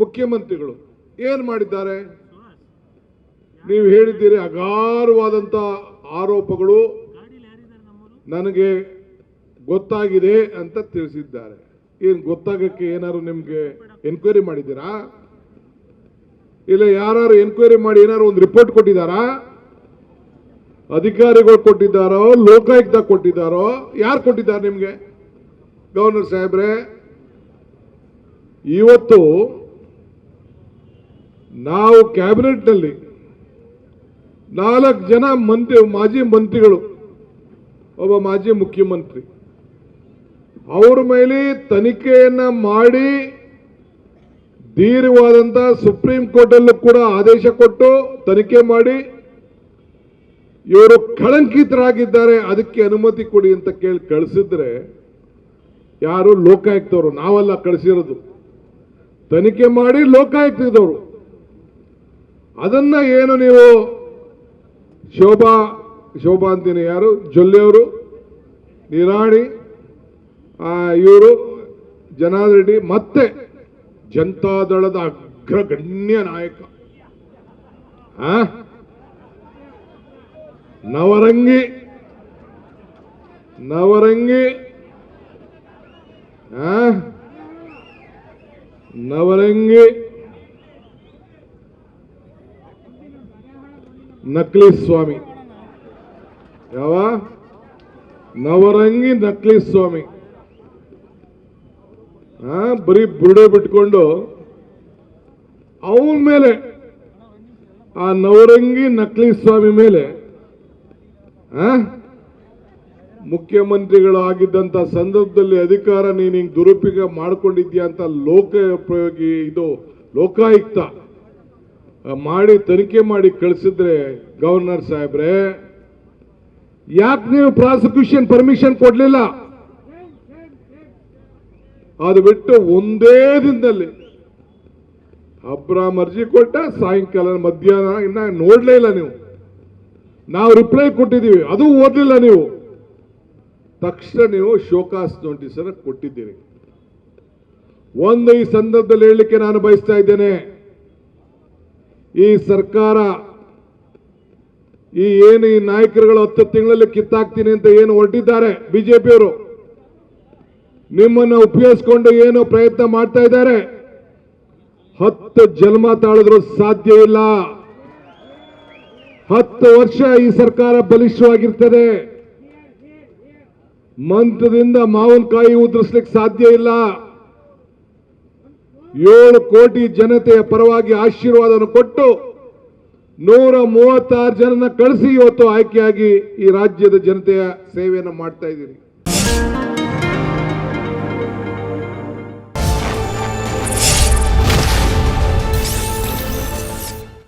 ಮುಖ್ಯಮಂತ್ರಿಗಳು ಏನ್ ಮಾಡಿದ್ದಾರೆ? ನೀವು ಹೇಳಿದ್ದೀರಿ ಅಗಾರವಾದಂಥ ಆರೋಪಗಳು ನನಗೆ ಗೊತ್ತಾಗಿದೆ ಅಂತ ತಿಳಿಸಿದ್ದಾರೆ. ಏನ್ ಗೊತ್ತಾಗಕ್ಕೆ ಏನಾದ್ರು ನಿಮ್ಗೆ ಎನ್ಕ್ವೈರಿ ಮಾಡಿದ್ದೀರಾ? ಇಲ್ಲ ಯಾರು ಎನ್ಕ್ವೈರಿ ಮಾಡಿ ಏನಾದ್ರು ಒಂದು ರಿಪೋರ್ಟ್ ಕೊಟ್ಟಿದ್ದಾರಾ? ಅಧಿಕಾರಿಗಳು ಕೊಟ್ಟಿದ್ದಾರೋ, ಲೋಕಾಯುಕ್ತ ಕೊಟ್ಟಿದ್ದಾರೋ? ಯಾರು ಕೊಟ್ಟಿದ್ದಾರೆ ನಿಮ್ಗೆ? ಗವರ್ನರ್ ಸಾಹೇಬ್ರೆ, ಇವತ್ತು ನಾವು ಕ್ಯಾಬಿನೆಟ್ನಲ್ಲಿ ನಾಲ್ಕು ಜನ ಮಂತ್ರಿ, ಮಾಜಿ ಮಂತ್ರಿಗಳು, ಒಬ್ಬ ಮಾಜಿ ಮುಖ್ಯಮಂತ್ರಿ. ಅವ್ರ ಮೇಲೆ ತನಿಖೆಯನ್ನ ಮಾಡಿ ದೀರ್ಘವಾದಂಥ ಸುಪ್ರೀಂ ಕೋರ್ಟಲ್ಲೂ ಕೂಡ ಆದೇಶ ಕೊಟ್ಟು ತನಿಖೆ ಮಾಡಿ ಇವರು ಕಳಂಕಿತರಾಗಿದ್ದಾರೆ, ಅದಕ್ಕೆ ಅನುಮತಿ ಕೊಡಿ ಅಂತ ಕೇಳಿ ಕಳಿಸಿದ್ರೆ ಯಾರು ಲೋಕಾಯುಕ್ತವರು? ನಾವೆಲ್ಲ ಕಳಿಸಿರೋದು. ತನಿಖೆ ಮಾಡಿ ಲೋಕಾಯುಕ್ತದವರು ಅದನ್ನ ಏನು ನೀವು ಶೋಭಾ ಶೋಭಾ ಅಂತೀನಿ ಯಾರು ಜೊಲ್ಲೆಯವರು ನಿರಾಣಿ ಇವರು, ಜನಾರ್ದನ್ ರೆಡ್ಡಿ, ಮತ್ತೆ ಜನತಾದಳದ ಅಗ್ರಗಣ್ಯ ನಾಯಕ? ನವರಂಗಿ ನವರಂಗಿ? ನವರಂಗಿ ನಕಲಿ ಸ್ವಾಮಿ ಯಾವ? ನವರಂಗಿ ನಕಲಿ ಸ್ವಾಮಿ ಬರೀ ಬುರುಡೆ ಬಿಟ್ಕೊಂಡು ಅವನ ಮೇಲೆ, ಆ ನವರಂಗಿ ನಕಲಿ ಸ್ವಾಮಿ ಮೇಲೆ ಮುಖ್ಯಮಂತ್ರಿಗಳು ಆಗಿದ್ದಂತ ಸಂದರ್ಭದಲ್ಲಿ ಅಧಿಕಾರ ನೀನು ಹಿಂಗೆ ದುರುಪಯೋಗ ಮಾಡ್ಕೊಂಡಿದ್ಯಾ ಅಂತ ಲೋಕೋಪಯೋಗಿ ಇದು ಲೋಕಾಯುಕ್ತ ಮಾಡಿ ತನಿಖೆ ಮಾಡಿ ಕಳಿಸಿದ್ರೆ, ಗವರ್ನರ್ ಸಾಹೇಬ್ರೆ, ಯಾಕೆ ನೀವು ಪ್ರಾಸಿಕ್ಯೂಷನ್ ಪರ್ಮಿಷನ್ ಕೊಡ್ಲಿಲ್ಲ? ಅದು ಬಿಟ್ಟು ಒಂದೇ ದಿನದಲ್ಲಿ ಅಬ್ರಾಮ್ ಅರ್ಜಿ ಕೊಟ್ಟ, ಸಾಯಂಕಾಲ ಮಧ್ಯಾಹ್ನ ಇನ್ನ ನೋಡ್ಲೇ ಇಲ್ಲ ನೀವು. ನಾವು ರಿಪ್ಲೈ ಕೊಟ್ಟಿದ್ದೀವಿ, ಅದು ಓದಲಿಲ್ಲ ನೀವು. ತಕ್ಷಣ ನೀವು ಶೋಕಾಸ್ ನೋಟಿಸ್ ಅನ್ನು ಕೊಟ್ಟಿದ್ದೀರಿ. ಒಂದು ಈ ಸಂದರ್ಭದಲ್ಲಿ ಹೇಳಲಿಕ್ಕೆ ನಾನು ಬಯಸ್ತಾ ಇದ್ದೇನೆ ಈ ಸರ್ಕಾರ, ಈ ಏನು ಈ ನಾಯಕರುಗಳು ಹತ್ತು ತಿಂಗಳಲ್ಲಿ ಕಿತ್ತಾಕ್ತೀನಿ ಅಂತ ಏನು ಹೊರಟಿದ್ದಾರೆ ಬಿಜೆಪಿಯವರು? ನಿಮ್ಮನ್ನು ಉಪಯೋಗಿಸ್ಕೊಂಡು ಏನು ಪ್ರಯತ್ನ ಮಾಡ್ತಾ ಇದ್ದಾರೆ? ಹತ್ತು ಜನ್ಮ ತಾಳಿದ್ರು ಸಾಧ್ಯ ಇಲ್ಲ. ಹತ್ತು ವರ್ಷ ಈ ಸರ್ಕಾರ ಬಲಿಷ್ಠವಾಗಿರ್ತದೆ. ಮಂತ್ರದಿಂದ ಮಾವಿನಕಾಯಿ ಉದುರಿಸ್ಲಿಕ್ಕೆ ಸಾಧ್ಯ ಇಲ್ಲ. ಏಳು ಕೋಟಿ ಜನತೆಯ ಪರವಾಗಿ ಆಶೀರ್ವಾದವನ್ನು ಕೊಟ್ಟು ನೂರ ಮೂವತ್ತಾರು ಜನನ ಕಳಿಸಿ ಇವತ್ತು ಆಯ್ಕೆಯಾಗಿ ಈ ರಾಜ್ಯದ ಜನತೆಯ ಸೇವೆಯನ್ನು ಮಾಡ್ತಾ ಇದ್ದೀರಿ.